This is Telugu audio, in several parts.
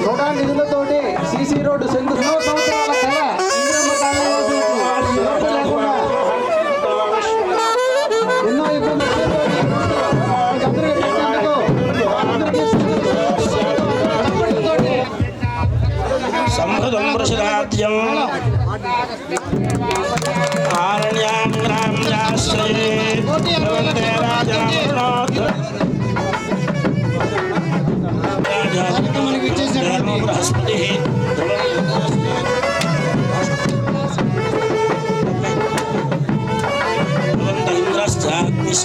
నూట నిధులతోటి సీసీ రోడ్డు శంకు ఎన్నో సంవత్సరాల కళ ఎన్నో ఇబ్బందులు సంహృతం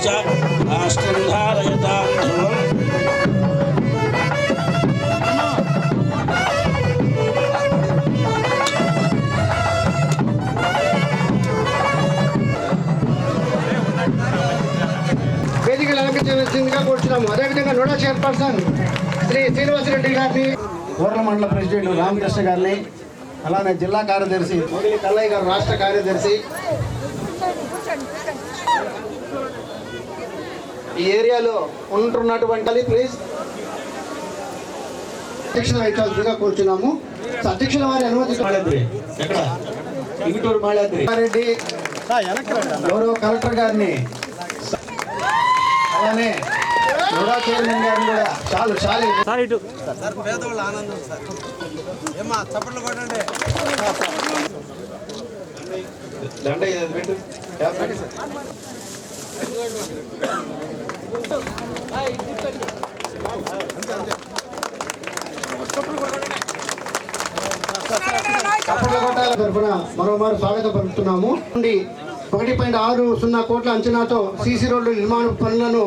ఇంద్రశ్చాగ్నిశ్చ రాష్ట్రం ధారయతాం ధ్రువం వేదికలు అలంకరించవలసిందిగా కూర్చున్నాము. అదేవిధంగా నోడా చైర్పర్సన్ శ్రీ శ్రీనివాసరెడ్డి గారిని ఊర్ల మండల ప్రెసిడెంట్ రామకృష్ణ గారిని అలానే జిల్లా కార్యదర్శి మొగిలి కల్లయ్య గారు రాష్ట్ర కార్యదర్శి ఈ ఏరియాలో ఉంటున్నటువంటి ప్లీజ్ అధ్యక్షులు వహించాల్సిందిగా కూర్చున్నాము. అధ్యక్షుల వారి అనుమతి రెడ్డి గౌరవ కలెక్టర్ గారిని. అలానే నోడా చైర్మన్ గారిని కూడా చాలు చాలు. సార్ పేదవాళ్ళ ఆనందం సార్. ఏమా చప్పట్లు కొట్టండి. దండ తరఫున మరోమారు స్వాగతం పలుకుతున్నాము. నుండి ఒకటి పాయింట్ ఆరు సున్నా కోట్ల అంచనాతో సీసీ రోడ్డు నిర్మాణ పనులను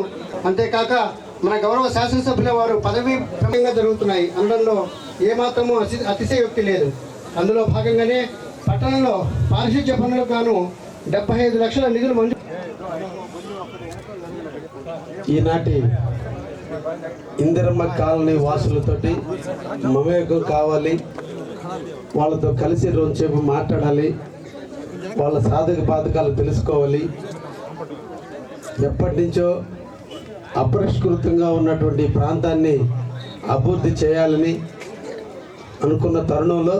అంతేకాక మన గౌరవ శాసనసభ్యుల వారు పదవి ప్రమేయంగా జరుగుతున్నాయి. అందులో ఏమాత్రము అతి అతిశయోక్తి లేదు. అందులో భాగంగానే పట్టణంలో పారిశుధ్య పనులకు గాను డెబ్బై ఐదు లక్షల నిధులు మంజూరు ఈనాటి ఇందిరమ్మ కాలనీ వాసులతోటి మమేకం కావాలి. వాళ్ళతో కలిసి రోజుసేపు మాట్లాడాలి. వాళ్ళ సాధక బాధకాలు తెలుసుకోవాలి. ఎప్పటి నుంచో అపరిష్కృతంగా ఉన్నటువంటి ప్రాంతాన్ని అభివృద్ధి చేయాలని అనుకున్న తరుణంలో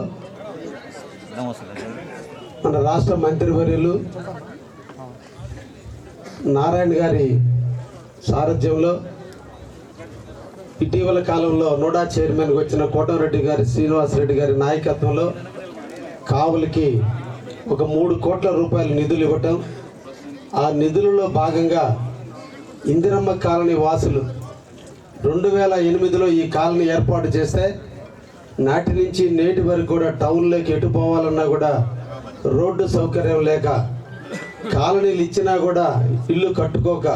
మన రాష్ట్ర మంత్రివర్యులు నారాయణ గారి సారథ్యంలో ఇటీవల కాలంలో నోడా చైర్మన్కి వచ్చిన కోటమిరెడ్డి గారి శ్రీనివాసరెడ్డి గారి నాయకత్వంలో కావులకి ఒక మూడు కోట్ల రూపాయల నిధులు ఇవ్వటం. ఆ నిధులలో భాగంగా ఇందిరమ్మ కాలనీ వాసులు రెండు వేల ఎనిమిదిలో ఈ కాలనీ ఏర్పాటు చేస్తే నాటి నుంచి నేటి వరకు కూడా టౌన్లోకి ఎటు పోవాలన్నా కూడా రోడ్డు సౌకర్యం లేక కాలనీలు ఇచ్చినా కూడా ఇల్లు కట్టుకోక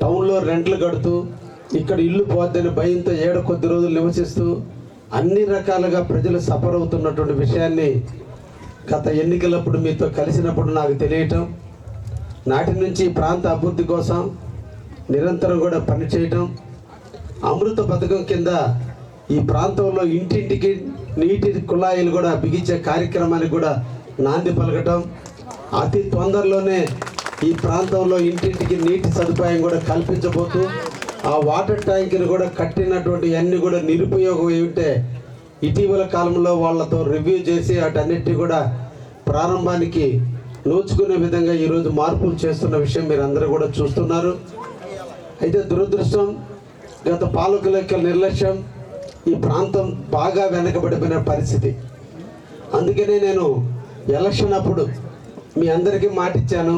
టౌన్లో రెంట్లు కడుతూ ఇక్కడ ఇల్లు పోద్దని భయంతో ఏడ కొద్ది రోజులు నివసిస్తూ అన్ని రకాలుగా ప్రజలు సఫర్ అవుతున్నటువంటి విషయాన్ని గత ఎన్నికలప్పుడు మీతో కలిసినప్పుడు నాకు తెలియటం నాటి నుంచి ప్రాంత అభివృద్ధి కోసం నిరంతరం కూడా పనిచేయటం అమృత పథకం కింద ఈ ప్రాంతంలో ఇంటింటికి నీటి కుళాయిలు కూడా బిగించే కార్యక్రమానికి కూడా నాంది పలకటం అతి తొందరలోనే ఈ ప్రాంతంలో ఇంటింటికి నీటి సదుపాయం కూడా కల్పించబోతూ ఆ వాటర్ ట్యాంకులు కూడా కట్టినటువంటి అన్ని కూడా నిరుపయోగం ఏమిటే ఇటీవల కాలంలో వాళ్ళతో రివ్యూ చేసి వాటన్నిటి కూడా ప్రారంభానికి నోచుకునే విధంగా ఈరోజు మార్పులు చేస్తున్న విషయం మీరు అందరూ కూడా చూస్తున్నారు. అయితే దురదృష్టం గత పాలకుల యొక్క నిర్లక్ష్యం ఈ ప్రాంతం బాగా వెనకబడిపోయిన పరిస్థితి. అందుకనే నేను ఎలక్షన్ అప్పుడు మీ అందరికీ మాటిచ్చాను.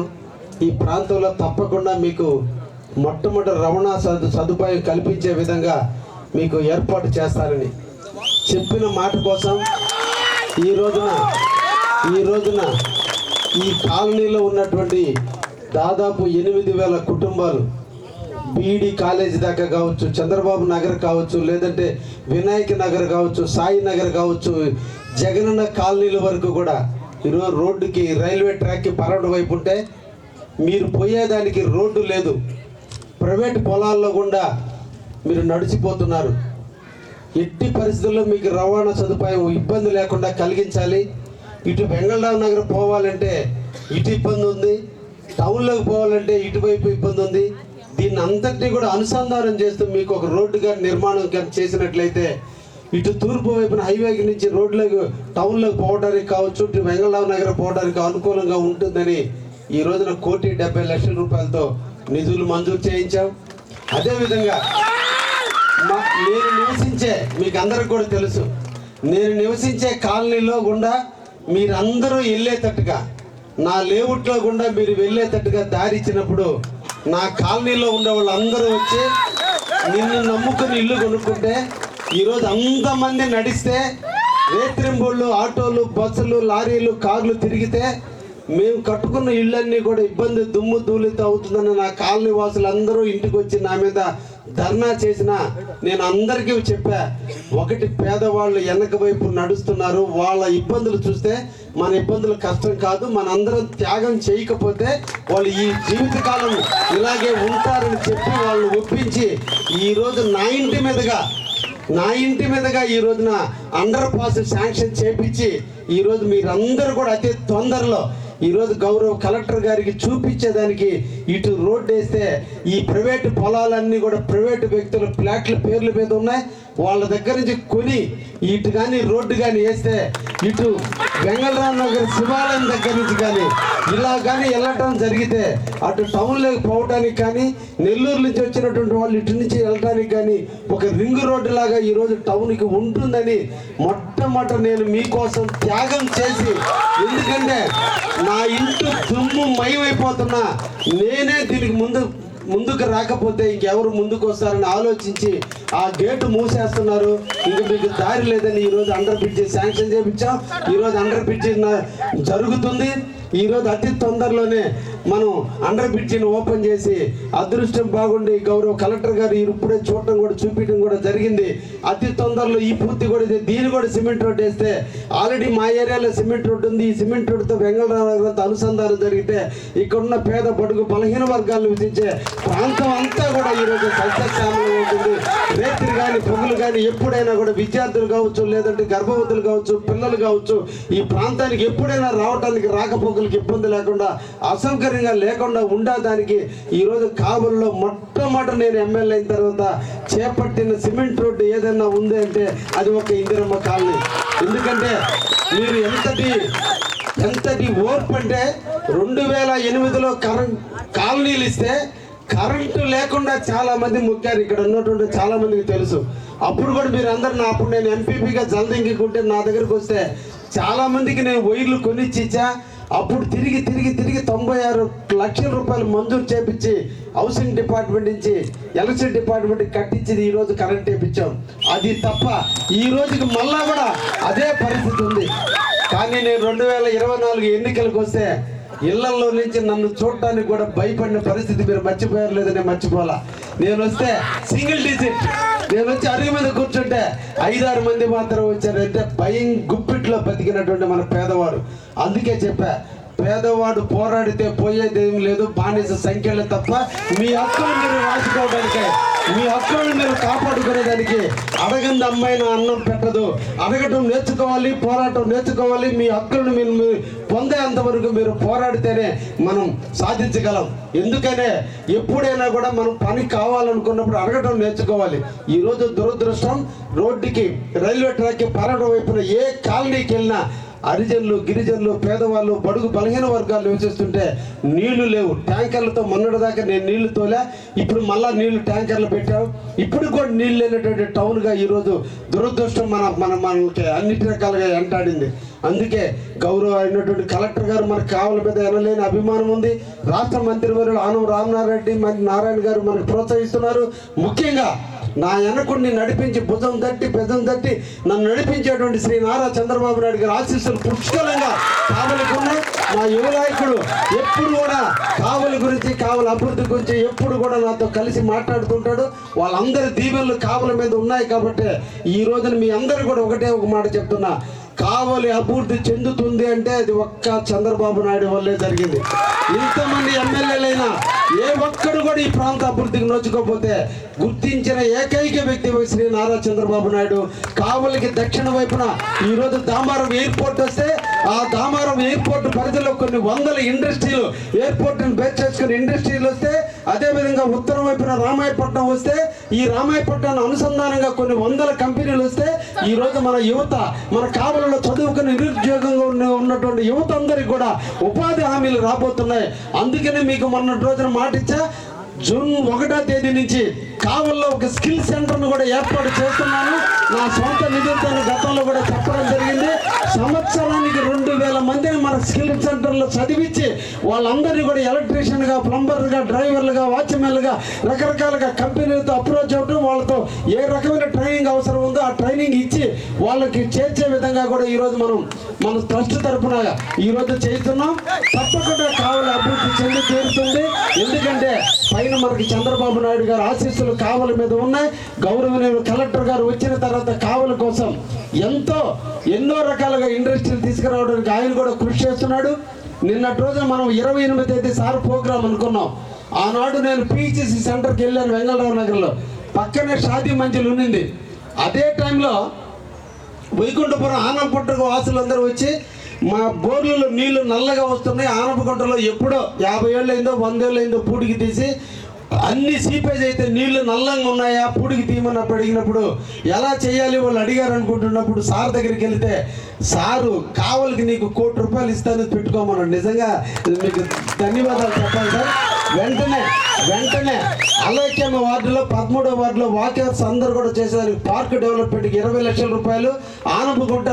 ఈ ప్రాంతంలో తప్పకుండా మీకు మొట్టమొదటి రవాణా సదు సదుపాయం కల్పించే విధంగా మీకు ఏర్పాటు చేస్తారని చెప్పిన మాట కోసం ఈ రోజున ఈ రోజున ఈ కాలనీలో ఉన్నటువంటి దాదాపు ఎనిమిది వేల కుటుంబాలు బీఈడి కాలేజీ దాకా కావచ్చు చంద్రబాబు నగర్ కావచ్చు లేదంటే వినాయక నగర్ కావచ్చు సాయి నగర్ కావచ్చు జగనన్న కాలనీల వరకు కూడా ఈరోజు రోడ్డుకి రైల్వే ట్రాక్కి పరవడం వైపు ఉంటే మీరు పోయేదానికి రోడ్డు లేదు. ప్రైవేట్ పొలాల్లో గుండా మీరు నడిచిపోతున్నారు. ఎట్టి పరిస్థితుల్లో మీకు రవాణా సదుపాయం ఇబ్బంది లేకుండా కలిగించాలి. ఇటు వెంగళరావు నగర్ పోవాలంటే ఇటు ఇబ్బంది ఉంది. టౌన్లోకి పోవాలంటే ఇటువైపు ఇబ్బంది ఉంది. దీన్ని అంతటినీ కూడా అనుసంధానం చేస్తూ మీకు ఒక రోడ్డుగా నిర్మాణం చేసినట్లయితే ఇటు తూర్పు వైపున హైవేకి నుంచి రోడ్లకు టౌన్లోకి పోవడానికి కావచ్చు ఇటు వెంగళరావు నగర్ పోవడానికి అనుకూలంగా ఉంటుందని ఈ రోజున కోటి డెబ్బై లక్షల రూపాయలతో నిధులు మంజూరు చేయించాం. అదేవిధంగా మా నేను నివసించే మీకు అందరికి కూడా తెలుసు నేను నివసించే కాలనీలో గుండా మీరందరూ వెళ్ళేటట్టుగా నా లేఅవుట్లో గుండా మీరు వెళ్ళేటట్టుగా దారి ఇచ్చినప్పుడు నా కాలనీలో ఉండే వాళ్ళందరూ వచ్చి నిన్ను నమ్ముకుని ఇల్లు కొనుక్కుంటే ఈరోజు అంతమంది నడిస్తే రేత్రింబోళ్ళు ఆటోలు బస్సులు లారీలు కార్లు తిరిగితే మేము కట్టుకున్న ఇళ్ళన్నీ కూడా ఇబ్బంది దుమ్ము ధూళితో అవుతుందని నా కాలనీ వాసులు అందరూ ఇంటికి వచ్చి నా మీద ధర్నా చేసిన నేను అందరికీ చెప్పా. ఒకటి పేదవాళ్ళు వెనక వైపు నడుస్తున్నారు. వాళ్ళ ఇబ్బందులు చూస్తే మన ఇబ్బందులు కష్టం కాదు. మనందరం త్యాగం చేయకపోతే వాళ్ళు ఈ జీవితకాలం ఇలాగే ఉంటారని చెప్పి వాళ్ళు ఒప్పించి ఈరోజు నా ఇంటి మీదుగా నా ఇంటి మీదుగా ఈ రోజున అండర్ పాస్ శాంక్షన్ చేపించి ఈరోజు మీరందరూ కూడా అతి తొందరలో ఈరోజు గౌరవ కలెక్టర్ గారికి చూపించేదానికి ఇటు రోడ్డు వేస్తే ఈ ప్రైవేటు పొలాలన్నీ కూడా ప్రైవేటు వ్యక్తుల ఫ్లాట్ల పేర్ల మీద ఉన్నాయి. వాళ్ళ దగ్గర నుంచి కొని ఇటు కానీ రోడ్డు కానీ వేస్తే ఇటు వెంగళరావు నగర్ శివాలయం దగ్గర నుంచి కానీ ఇలా కానీ వెళ్ళటం జరిగితే అటు టౌన్లోకి పోవడానికి కానీ నెల్లూరు నుంచి వచ్చినటువంటి వాళ్ళు ఇటు నుంచి వెళ్ళడానికి కానీ ఒక రింగ్ రోడ్డు లాగా ఈరోజు టౌన్కి ఉంటుందని మొట్టమొదట నేను మీకోసం త్యాగం చేసి ఎందుకంటే నా ఇంటి దుమ్ము మయమైపోతున్నా. నేనే దీనికి ముందు ముందుకు రాకపోతే ఇంకెవరు ముందుకు వస్తారని ఆలోచించి ఆ గేటు మూసేస్తున్నారు. ఇంక మీకు దారి లేదని ఈరోజు అండర్ బ్రిడ్జ్ శాంక్షన్ చేయించాం ఈరోజు అండర్ బ్రిడ్జ్ జరుగుతుంది. ఈరోజు అతి తొందరలోనే మనం అండర్ బ్రిడ్జిని ఓపెన్ చేసి అదృష్టం బాగుండి గౌరవ కలెక్టర్ గారు ఇప్పుడే చూడటం కూడా చూపించడం కూడా జరిగింది. అతి తొందరలో ఈ పూర్తి కూడా దీని కూడా సిమెంట్ రోడ్ వేస్తే ఆల్రెడీ మా ఏరియాలో సిమెంట్ రోడ్ ఉంది. ఈ సిమెంట్ రోడ్డుతో వెంగళరావు అనుసంధానం జరిగితే ఇక్కడున్న పేద బడుగు బలహీన వర్గాలను విధించే ప్రాంతం అంతా కూడా ఈరోజు సస్యశ్యామలంగా ఉంటుంది. రేత్రి కానీ పొగులు కానీ ఎప్పుడైనా కూడా విద్యార్థులు కావచ్చు లేదంటే గర్భవతులు కావచ్చు పిల్లలు కావచ్చు ఈ ప్రాంతానికి ఎప్పుడైనా రావడానికి రాకపోకలకు ఇబ్బంది లేకుండా అసౌకర్యంగా లేకుండా ఉండడానికి ఈరోజు కాబుల్లో మొట్టమొదటి నేను ఎమ్మెల్యే అయిన తర్వాత చేపట్టిన సిమెంట్ రోడ్డు ఏదైనా ఉంది అంటే అది ఒక ఇందిరమ్మ కాలనీ. ఎందుకంటే మీరు ఎంతటి ఎంతటి ఓర్పు అంటే రెండు వేల ఎనిమిదిలో కరెంట్ కాలనీలు ఇస్తే కరెంటు లేకుండా చాలా మంది ముక్కారు. ఇక్కడ ఉన్నటువంటి చాలా మందికి తెలుసు. అప్పుడు కూడా మీరు అందరు నా అప్పుడు నేను ఎంపీపీగా జల్దింకుంటే నా దగ్గరకు వస్తే చాలా మందికి నేను వైర్లు కొనిచ్చి ఇచ్చా. అప్పుడు తిరిగి తిరిగి తిరిగి తొంభై ఆరు లక్షల రూపాయలు మంజూరు చేపించి హౌసింగ్ డిపార్ట్మెంట్ నుంచి ఎలక్ట్రిసిటీ డిపార్ట్మెంట్ కట్టించింది. ఈరోజు కరెంట్ వేపించాం. అది తప్ప ఈ రోజుకి మళ్ళా కూడా అదే పరిస్థితి ఉంది. కానీ నేను రెండు వేల ఇరవై నాలుగు ఎన్నికలకు వస్తే ఇళ్ళలో నుంచి నన్ను చూడటానికి కూడా భయపడిన పరిస్థితి మీరు మర్చిపోయారు లేదని మర్చిపోలా నేను వస్తే సింగిల్ డిజిట్ నేను వచ్చి అరుగు మీద కూర్చుంటే ఐదారు మంది మాత్రం వచ్చారంటే భయం గుప్పిట్లో బతికినటువంటి మన పేదవారు. అందుకే చెప్పా పేదవాడు పోరాడితే పోయేది ఏం లేదు బానిస సంఖ్యలే తప్ప మీ హక్కులు మీరు రాసుకోవడానికి మీ హక్కులను మీరు కాపాడుకునేదానికి అడగంది అమ్మాయిన అన్నం పెట్టదు. అడగటం నేర్చుకోవాలి పోరాటం నేర్చుకోవాలి మీ హక్కులను మీరు మీరు పొందేంత వరకు మీరు పోరాడితేనే మనం సాధించగలం. ఎందుకనే ఎప్పుడైనా కూడా మనం పని కావాలనుకున్నప్పుడు అడగటం నేర్చుకోవాలి. ఈరోజు దురదృష్టం రోడ్డుకి రైల్వే ట్రాక్కి పరడం వైపున ఏ కాలనీకి వెళ్ళినా హరిజనులు గిరిజనులు పేదవాళ్ళు బడుగు బలహీన వర్గాలు నివసిస్తుంటే నీళ్ళు లేవు. ట్యాంకర్లతో మొన్నటి దాకా నేను నీళ్ళు తోలే ఇప్పుడు మళ్ళా నీళ్ళు ట్యాంకర్లు పెట్టాం ఇప్పుడు కూడా నీళ్ళు లేనటువంటి టౌన్గా ఈరోజు దురదృష్టం మన మన మనకి అన్నిటి రకాలుగా ఎంటాడింది. అందుకే గౌరవ అయినటువంటి కలెక్టర్ గారు మనకు కావాల మీద ఎనలేని అభిమానం ఉంది. రాష్ట్ర మంత్రివర్యులు ఆనం రామనారెడ్డి మరి నారాయణ గారు మనకు ప్రోత్సహిస్తున్నారు. ముఖ్యంగా నా వెనకుడిని నడిపించి భుజం తట్టి పెదం తట్టి నన్ను నడిపించేటువంటి శ్రీ నారా చంద్రబాబు నాయుడు గారి ఆశీస్సులు పుష్కలంగా కావలికి నా యువ నాయకుడు ఎప్పుడు కూడా కావలి గురించి కావలి అభివృద్ధి గురించి ఎప్పుడు కూడా నాతో కలిసి మాట్లాడుతుంటాడు వాళ్ళందరి దీవెనలు కావల మీద ఉన్నాయి కాబట్టి ఈ రోజున మీ అందరూ కూడా ఒకటే ఒక మాట చెప్తున్నా. కావలి అభివృద్ధి చెందుతుంది అంటే అది ఒక్క చంద్రబాబు నాయుడు వల్లే జరిగింది. ఇంతమంది ఎమ్మెల్యేలైనా ఏ ఒక్కడు కూడా ఈ ప్రాంత అభివృద్ధికి నోచుకోకపోతే గుర్తించిన ఏకైక వ్యక్తి శ్రీ నారా చంద్రబాబు నాయుడు. కావలికి దక్షిణ వైపున ఈరోజు దామారం ఎయిర్పోర్ట్ వస్తే ఆ దామారం ఎయిర్పోర్ట్ పరిధిలో కొన్ని వందల ఇండస్ట్రీలు ఎయిర్పోర్ట్ని బేస్ చేసుకుని ఇండస్ట్రీలు వస్తే అదే విధంగా ఉత్తరం వైపున రామాయపట్నం వస్తే ఈ రామాయపట్నం అనుసంధానంగా కొన్ని వందల కంపెనీలు వస్తే ఈ రోజు మన యువత మన కావలలో చదువుకుని నిరుద్యోగంగా ఉన్నటువంటి యువత అందరికి కూడా ఉపాధి హామీలు రాబోతున్నాయి. అందుకనే మీకు మొన్నటి రోజున మాట ఇచ్చా జూన్ ఒకటో తేదీ నుంచి కావల్లో ఒక స్కిల్ సెంటర్ను కూడా ఏర్పాటు చేస్తున్నాను. నా సొంత నిధులతో గతంలో కూడా చెప్పడం జరిగింది. సంవత్సరానికి రెండు వేల మందిని మన స్కిల్ సెంటర్లో చదివించి వాళ్ళందరినీ కూడా ఎలక్ట్రీషియన్గా ప్లంబర్గా డ్రైవర్లుగా వాచ్మెన్లుగా రకరకాలుగా కంపెనీలతో అప్రోచ్ అవ్వడం వాళ్ళతో ఏ రకమైన ట్రైనింగ్ అవసరం ఉందో ఆ ట్రైనింగ్ ఇచ్చి వాళ్ళకి చేర్చే విధంగా కూడా ఈరోజు మనం మన ట్రస్ట్ తరఫున ఈరోజు చేస్తున్నాం. తప్పకుండా మనకి చంద్రబాబు నాయుడు గారు ఆశీస్సులు కావల మీద ఉన్నాయి. గౌరవనీయులు కలెక్టర్ గారు వచ్చిన తర్వాత కావల కోసం ఎంతో ఎన్నో రకాలుగా ఇండస్ట్రీలు తీసుకురావడానికి ఆయన కూడా కృషి చేస్తున్నాడు. నిన్నటి రోజు మనం ఇరవై ఎనిమిది తేదీ సార్ ప్రోగ్రామ్ అనుకున్నాం. ఆనాడు నేను పిహెచ్సి సెంటర్కి వెళ్ళాను వెంగళరావు నగర్లో. పక్కనే షాదీ మంజిల్ ఉన్నింది అదే టైంలో వైకుంఠపురం ఆనపట్టుకు వాసులందరూ వచ్చి మా బోర్లలో నీళ్ళు నల్లగా వస్తున్నాయి. ఆనపగుంటలో ఎప్పుడో యాభై ఏళ్ళు అయిందో వంద ఏళ్ళు అయిందో పూడికి తీసి అన్ని సీపేజ్ అయితే నీళ్ళు నల్లంగా ఉన్నాయా? పూడికి తీయమన్నప్పుడు అడిగినప్పుడు ఎలా చేయాలి వాళ్ళు అడిగారు అనుకుంటున్నప్పుడు సార్ దగ్గరికి వెళ్తే సారు కావలికి నీకు కోటి రూపాయలు ఇస్తాను పెట్టుకోమన్నాడు. నిజంగా మీకు ధన్యవాదాలు చెప్పాలి సార్. వెంటనే వెంటనే అలైక్యమ్మ వార్డులో పదమూడో వార్డులో వాకర్స్ అందరూ కూడా చేసేదానికి పార్క్ డెవలప్మెంట్కి ఇరవై లక్షల రూపాయలు ఆనపగుంట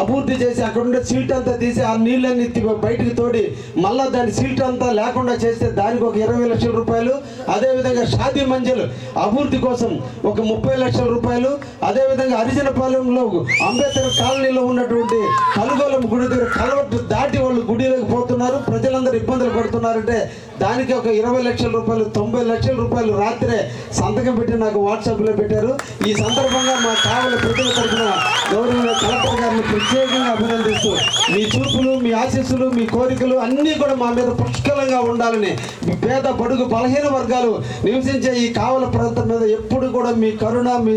అభివృద్ధి చేసి అక్కడ ఉండే సీట్ అంతా తీసి ఆ నీళ్ళన్ని బయటికి తోడి మళ్ళా దాని సీట్ అంతా లేకుండా చేస్తే దానికి ఒక ఇరవై లక్షల రూపాయలు. అదేవిధంగా షాదీ మంజలు అభివృద్ధి కోసం ఒక ముప్పై లక్షల రూపాయలు. అదేవిధంగా హరిజనపాలెంలో అంబేద్కర్ కాలనీలో ఉన్నటువంటి కలుగోలం గుడి దగ్గర కలవట్టు దాటి వాళ్ళు గుడిలోకి పోతున్నారు. ప్రజలందరూ ఇబ్బందులు పడుతున్నారంటే దానికి ఒక ఇరవై లక్షల రూపాయలు తొంభై లక్షల రూపాయలు రాత్రే సంతకం పెట్టి నాకు వాట్సాప్లో పెట్టారు. ఈ సందర్భంగా మా కావలి ప్రజల తరఫున గౌరవ కలెక్టర్ గారిని ప్రత్యేకంగా అభినందిస్తూ మీ చూపులు మీ ఆశీస్సులు మీ కోరికలు అన్నీ కూడా మా మీద పుష్కలంగా ఉండాలని పేద బడుగు బలహీన వర్గాలు నివసించే ఈ కావల ప్రాంతం మీద ఎప్పుడు కూడా మీ కరుణ మీ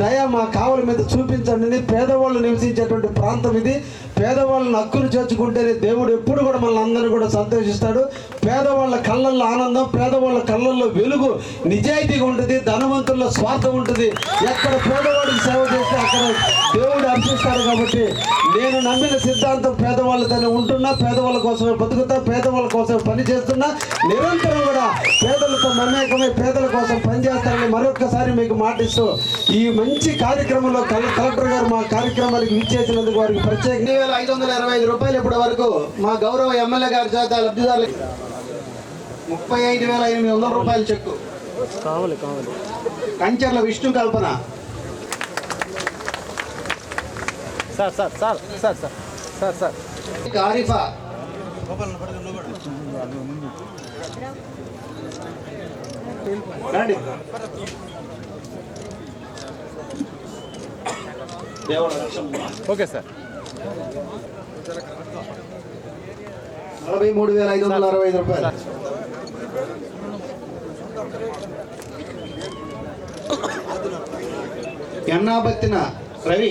దయ మా కావల మీద చూపించండి పేదవాళ్ళు నివసించేటువంటి ప్రాంతం ఇది. పేదవాళ్ళని హక్కును చేర్చుకుంటేనే దేవుడు ఎప్పుడు కూడా మనల్ని అందరినీ కూడా సంతోషిస్తాడు. పేదవాళ్ళ కళ్ళల్లో ఆనందం పేదవాళ్ళ కళ్ళల్లో వెలుగు నిజాయితీగా ఉంటుంది ధనవంతుల్లో స్వార్థం ఉంటుంది. ఎక్కడ పేదవాడికి సేవ చేస్తే అక్కడ దేవుడు హర్షిస్తాడు కాబట్టి నేను నమ్మిన సిద్ధాంతం పేదవాళ్ళతోనే ఉంటున్నా పేదవాళ్ళ కోసమే బతుకుతా పేదవాళ్ళ కోసం పని చేస్తున్నా. నిరంతరం కూడా పేదలతో మమేకమై పేదల కోసం పనిచేస్తానని మరొకసారి మీకు మాటిస్తూ ఈ మంచి కార్యక్రమంలో కల- కలెక్టర్ గారు మా కార్యక్రమానికి విచ్చేసినందుకు వారికి ప్రత్యేకంగా ఎనిమిది వేల ఐదు వందల ఇరవై ఐదు రూపాయలు ఇప్పటి వరకు మా గౌరవ ఎమ్మెల్యే గారి చేత లబ్ధిదారులకు ముప్పై ఐదు వేల ఎనిమిది వందల రూపాయల చెక్కు. కావాలి కావాలి. Kancharla Vishnu Kalpana. Sir sir sir sir sir sir sir. Arifa okay sir. నలభై మూడు వేల ఐదు వందల అరవై ఐదు రూపాయలు. ఎన్నాబత్తిన రవి.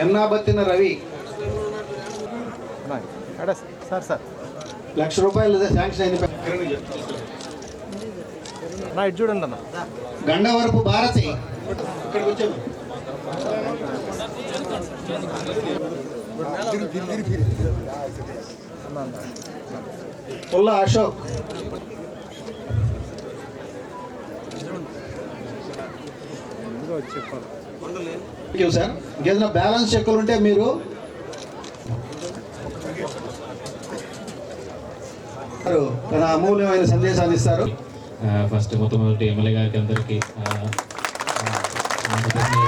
ఎన్నాబత్తిన రవి? సార్ సార్ లక్ష రూపాయలు శాంక్షన్ అయింది నా ఇటు చూడండి అన్న. గండవరపు భారతి. ఇక్కడికి వచ్చాము పుల్ల అశోక్. చెప్పాలి సార్ ఇంకేదైనా బ్యాలెన్స్ చెక్కులు ఉంటే మీరు తన అమూల్యమైన సందేశాన్ని ఇస్తారు. ఫస్ట్ మొట్టమొదటి ఎమ్మెల్యే గారికి అందరికీ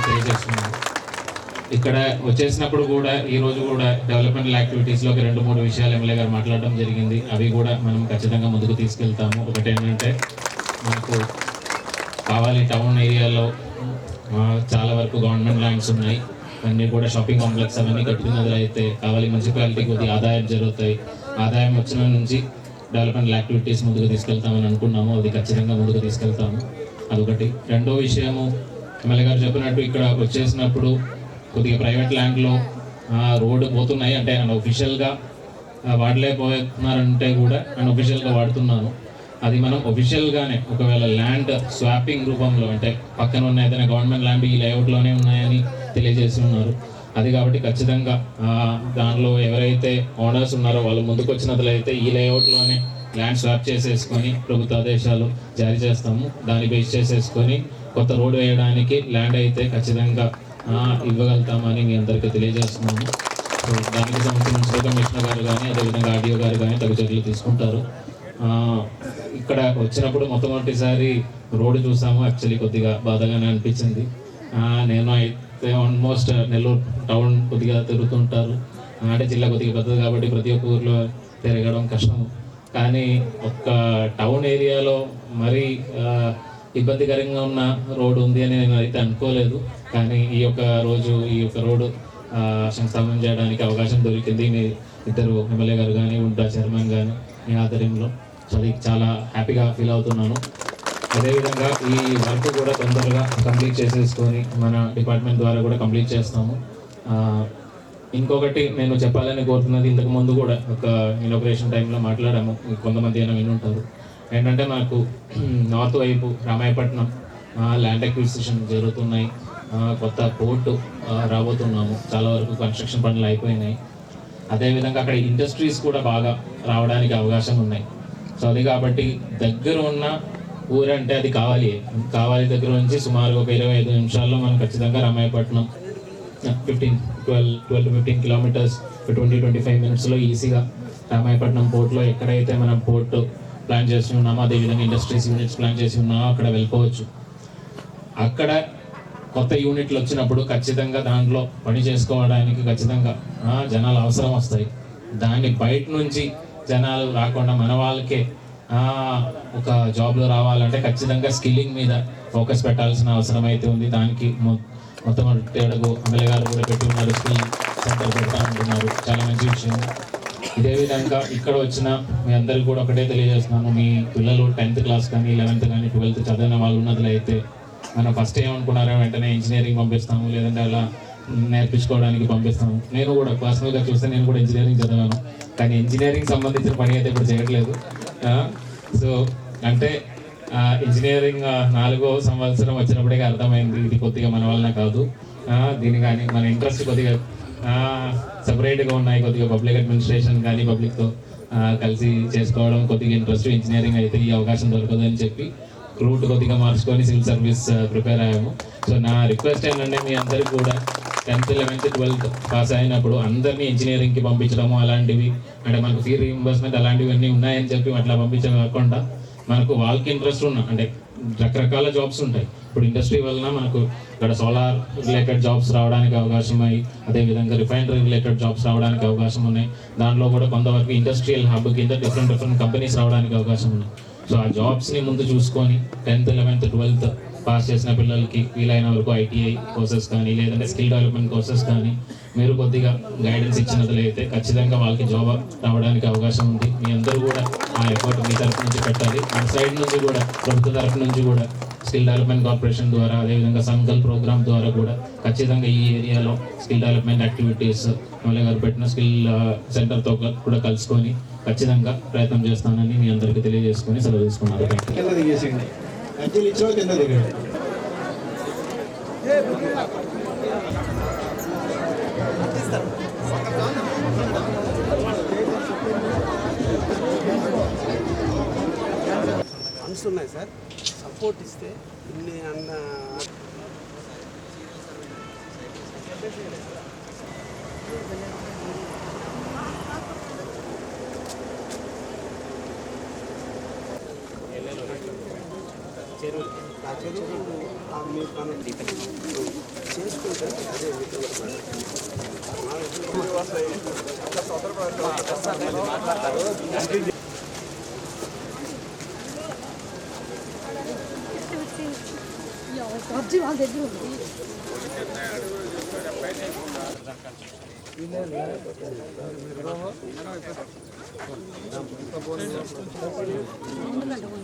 తెలియజేస్తున్నాను. ఇక్కడ వచ్చేసినప్పుడు కూడా ఈ రోజు కూడా డెవలప్మెంట్ యాక్టివిటీస్లోకి రెండు మూడు విషయాలు ఎమ్మెల్యే గారు మాట్లాడడం జరిగింది. అవి కూడా మనం ఖచ్చితంగా ముందుకు తీసుకెళ్తాము. ఒకటి ఏంటంటే మనకు కావాలి టౌన్ ఏరియాలో చాలా వరకు గవర్నమెంట్ ల్యాండ్స్ ఉన్నాయి. అన్నీ కూడా షాపింగ్ కాంప్లెక్స్ అవన్నీ కట్టుకున్నది అయితే కావాలి. మున్సిపాలిటీ కొద్ది ఆదాయం జరుగుతాయి. ఆదాయం వచ్చిన నుంచి డెవలప్మెంట్ యాక్టివిటీస్ ముందుకు తీసుకెళ్తామని అనుకున్నాము. అది ఖచ్చితంగా ముందుకు తీసుకెళ్తాము. అదొకటి. రెండో విషయము ఎమ్మెల్యే గారు చెప్పినట్టు ఇక్కడ వచ్చేసినప్పుడు కొద్దిగా ప్రైవేట్ ల్యాండ్లో రోడ్డు పోతున్నాయి. అంటే అఫీషియల్గా వాడలేకపోతున్నారంటే కూడా నేను ఒఫిషియల్గా వాడుతున్నాను. అది మనం ఒఫిషియల్గానే ఒకవేళ ల్యాండ్ స్వాపింగ్ రూపంలో అంటే పక్కన ఉన్న ఏదైనా గవర్నమెంట్ ల్యాండ్ ఈ లేఅవుట్లోనే ఉన్నాయని తెలియజేసి ఉన్నారు అది కాబట్టి ఖచ్చితంగా దానిలో ఎవరైతే ఓనర్స్ ఉన్నారో వాళ్ళు ముందుకు వచ్చినట్లయితే ఈ లేఅవుట్లోనే ల్యాండ్ స్వాప్ చేసేసుకొని ప్రభుత్వ ఆదేశాలు జారీ చేస్తాము. దాన్ని బేస్ చేసేసుకొని కొత్త రోడ్డు వేయడానికి ల్యాండ్ అయితే ఖచ్చితంగా ఇవ్వగలుగుతామని మీ అందరికీ తెలియజేస్తున్నాము. సో దానికి సంబంధించి కమిషనర్ గారు కానీ అదేవిధంగా ఆర్డీఓ గారు కానీ తగు చర్యలు తీసుకుంటారు. ఇక్కడ వచ్చినప్పుడు మొట్టమొదటిసారి రోడ్డు చూసాము. యాక్చువల్లీ కొద్దిగా బాధగానే అనిపించింది. నేను అయితే ఆల్మోస్ట్ నెల్లూరు టౌన్ కొద్దిగా తిరుగుతుంటారు. అంటే జిల్లా కొద్దిగా పెద్దది కాబట్టి ప్రతి ఒక్క ఊర్లో తిరగడం కష్టం. కానీ ఒక్క టౌన్ ఏరియాలో మరీ ఇబ్బందికరంగా ఉన్న రోడ్డు ఉంది అని నేను అయితే అనుకోలేదు. కానీ ఈ యొక్క రోజు ఈ యొక్క రోడ్డు ఆ, శంకుస్థాపన చేయడానికి అవకాశం దొరికింది. మీ ఇద్దరు ఎమ్మెల్యే గారు కానీ ఉంటా చైర్మన్ కానీ మీ ఆధ్వర్యంలో. చాలా హ్యాపీగా ఫీల్ అవుతున్నాను. అదేవిధంగా ఈ వర్క్ కూడా తొందరగా కంప్లీట్ చేసేసుకొని మన డిపార్ట్మెంట్ ద్వారా కూడా కంప్లీట్ చేస్తాము. ఇంకొకటి నేను చెప్పాలని కోరుతున్నది ఇంతకు ముందు కూడా ఒక ఇనాగ్రేషన్ టైంలో మాట్లాడాము. కొంతమంది అయినా వినుంటారు. ఏంటంటే మనకు నార్త్ వైపు రామాయపట్నం ల్యాండ్ అక్విజిషన్ జరుగుతున్నాయి. కొత్త పోర్టు రాబోతున్నాము. చాలా వరకు కన్స్ట్రక్షన్ పనులు అయిపోయినాయి. అదేవిధంగా అక్కడ ఇండస్ట్రీస్ కూడా బాగా రావడానికి అవకాశం ఉన్నాయి. సో అది కాబట్టి దగ్గర ఉన్న ఊరంటే అది కావాలి. కావాలి దగ్గర నుంచి సుమారు ఒక ఇరవై ఐదు నిమిషాల్లో మనం ఖచ్చితంగా Ramayapatnam fifteen twelve twelve fifteen kilometres twenty twenty five మినిట్స్లో ఈజీగా రామాయపట్నం పోర్ట్లో ఎక్కడైతే మనం పోర్ట్ ప్లాన్ చేసి ఉన్నామో అదేవిధంగా ఇండస్ట్రీస్ యూనిట్స్ ప్లాన్ చేసి ఉన్నామో అక్కడ వెళ్ళిపోవచ్చు. అక్కడ కొత్త యూనిట్లు వచ్చినప్పుడు ఖచ్చితంగా దాంట్లో పని చేసుకోవడానికి ఖచ్చితంగా జనాలు అవసరం వస్తాయి. దాన్ని బయట నుంచి జనాలు రాకుండా మన వాళ్ళకే ఒక జాబ్లో రావాలంటే ఖచ్చితంగా స్కిల్లింగ్ మీద ఫోకస్ పెట్టాల్సిన అవసరం అయితే ఉంది. దానికి మొ- మొత్తం అడుగు ఎమ్మెల్యే గారు కూడా పెట్టి ఉన్నారు. స్కిల్ సెంటర్ పెడతా చాలా మంచి విషయం. ఇదే విధంగా ఇక్కడ వచ్చిన మీ అందరికీ కూడా ఒకటే తెలియజేస్తున్నాను. మీ పిల్లలు టెన్త్ క్లాస్ కానీ లెవెన్త్ కానీ ట్వెల్త్ చదివిన వాళ్ళు ఉన్నట్లయితే మనం ఫస్ట్ ఏమనుకున్నారో వెంటనే ఇంజనీరింగ్ పంపిస్తాము. లేదంటే అలా నేర్పించుకోవడానికి పంపిస్తాము. నేను కూడా పర్సనల్గా చూస్తే నేను కూడా ఇంజనీరింగ్ చదివాను. కానీ ఇంజనీరింగ్ సంబంధించిన పని అయితే ఇప్పుడు చేయట్లేదు సో అంటే ఇంజనీరింగ్ నాలుగో సంవత్సరం వచ్చినప్పటికీ అర్థమైంది. ఇది కొద్దిగా మన వలన కాదు. దీని కానీ మన ఇంట్రెస్ట్ కొద్దిగా సపరేట్గా ఉన్నాయి. కొద్దిగా పబ్లిక్ అడ్మినిస్ట్రేషన్ కానీ పబ్లిక్తో కలిసి చేసుకోవడం కొద్దిగా ఇంట్రెస్ట్ ఇంజనీరింగ్ అయితే ఈ అవకాశం దొరకదని చెప్పి రూట్ కొద్దిగా మార్చుకొని సివిల్ సర్వీస్ ప్రిపేర్ అయ్యాము. సో నా రిక్వెస్ట్ ఏంటంటే మీ అందరికి కూడా టెన్త్ లెవెన్త్ ట్వెల్త్ పాస్ అయినప్పుడు అందరినీ ఇంజనీరింగ్కి పంపించడము అలాంటివి. అంటే మనకు ఫీ రీఇంబర్స్మెంట్ అలాంటివన్నీ ఉన్నాయని చెప్పి అట్లా పంపించడం కాకుండా మనకు వాళ్ళకి ఇంట్రెస్ట్ ఉన్న అంటే రకరకాల జాబ్స్ ఉంటాయి. ఇప్పుడు ఇండస్ట్రీ వలన మనకు ఇక్కడ సోలార్ రిలేటెడ్ జాబ్స్ రావడానికి అవకాశం అయ్యి అదేవిధంగా రిఫైనరీ రిలేటెడ్ జాబ్స్ రావడానికి అవకాశం ఉన్నాయి. దాంట్లో కూడా కొంతవరకు ఇండస్ట్రియల్ హబ్ కింద డిఫరెంట్ డిఫరెంట్ కంపెనీస్ రావడానికి అవకాశం ఉన్నాయి. సో ఆ జాబ్స్ని ముందు చూసుకొని టెన్త్ లెవెన్త్ ట్వెల్త్ పాస్ చేసిన పిల్లలకి వీలైన వరకు ఐటీఐ కోర్సెస్ కానీ లేదంటే స్కిల్ డెవలప్మెంట్ కోర్సెస్ కానీ మీరు కొద్దిగా గైడెన్స్ ఇచ్చినట్లయితే ఖచ్చితంగా వాళ్ళకి జాబ్ రావడానికి అవకాశం ఉంది. మీ అందరూ కూడా ఆ ఎఫర్ట్ మీ తరఫు నుంచి పెట్టాలి. మన సైడ్ నుంచి కూడా ప్రభుత్వ తరఫు నుంచి కూడా స్కిల్ డెవలప్మెంట్ కార్పొరేషన్ ద్వారా అదేవిధంగా సంకల్ ప్రోగ్రామ్ ద్వారా కూడా ఖచ్చితంగా ఈ ఏరియాలో స్కిల్ డెవలప్మెంట్ యాక్టివిటీస్ మళ్ళీ గారు పెట్టిన స్కిల్ సెంటర్తో కూడా కలుసుకొని ఖచ్చితంగా ప్రయత్నం చేస్తానని మీ అందరికీ తెలియజేసుకొని సెలవు తీసుకున్నారు Thank you. కింద దిగేసేయండి ఫండ్స్ ఉన్నాయి సార్ సపోర్ట్ ఇస్తే ఇన్ని అన్న చేసుకుంటే పబ్జి వాళ్ళ దగ్గర ఉంది